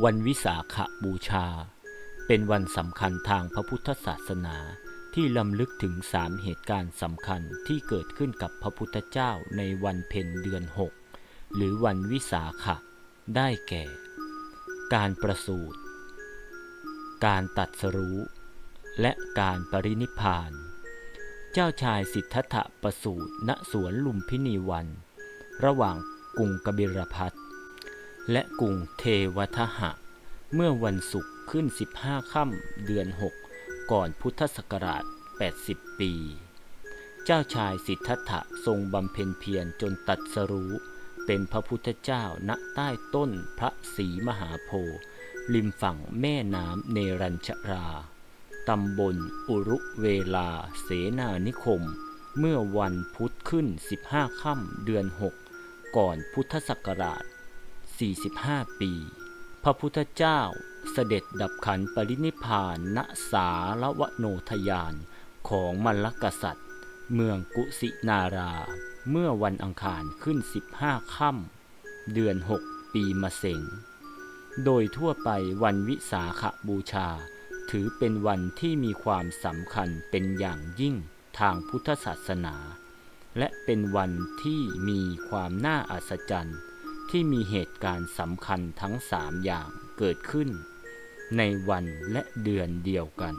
วันวิสาขบูชา เป็นวันสำคัญทางพระพุทธศาสนาที่ลำลึกถึงสามเหตุการณ์สำคัญที่เกิดขึ้นกับพระพุทธเจ้าในวันเพ็ญเดือนหกหรือวันวิสาขะ ได้แก่ การประสูติ การตัดสรู้ และการปรินิพพาน เจ้าชายสิทธัตถะประสูติณสวนลุมพินีวัน ระหว่างกรุงกบิลพัท และกรุงเทวทหะ เมื่อวันศุกร์ขึ้น 15 ค่ำเดือน 6 ก่อนพุทธศักราช 80 ปี เจ้าชายสิทธัตถะทรงบำเพ็ญเพียรจนตัดสรู้ เป็นพระพุทธเจ้าณใต้ต้นพระศรีมหาโพธิ์ริมฝั่งแม่น้ำเนรัญชราตำบลอุรุเวลาเสนานิคม เมื่อวันพุธขึ้น 15 ค่ำเดือน 6 ก่อนพุทธศักราช 45 ปี พระพุทธเจ้าเสด็จดับขันปรินิพานณสาลวโนทยานของมลกษัตริย์ เมืองกุสินารา เมื่อวันอังคารขึ้น 15 ค่ำเดือน 6 ปีมะเสงโดยทั่วไปวันวิสาขบูชา ถือเป็นวันที่มีความสำคัญเป็นอย่างยิ่งทางพุทธศาสนา และเป็นวันที่มีความน่าอัศจรรย์ ที่มีเหตุการณ์สำคัญทั้งสามอย่างเกิดขึ้น ในวันและเดือนเดียวกัน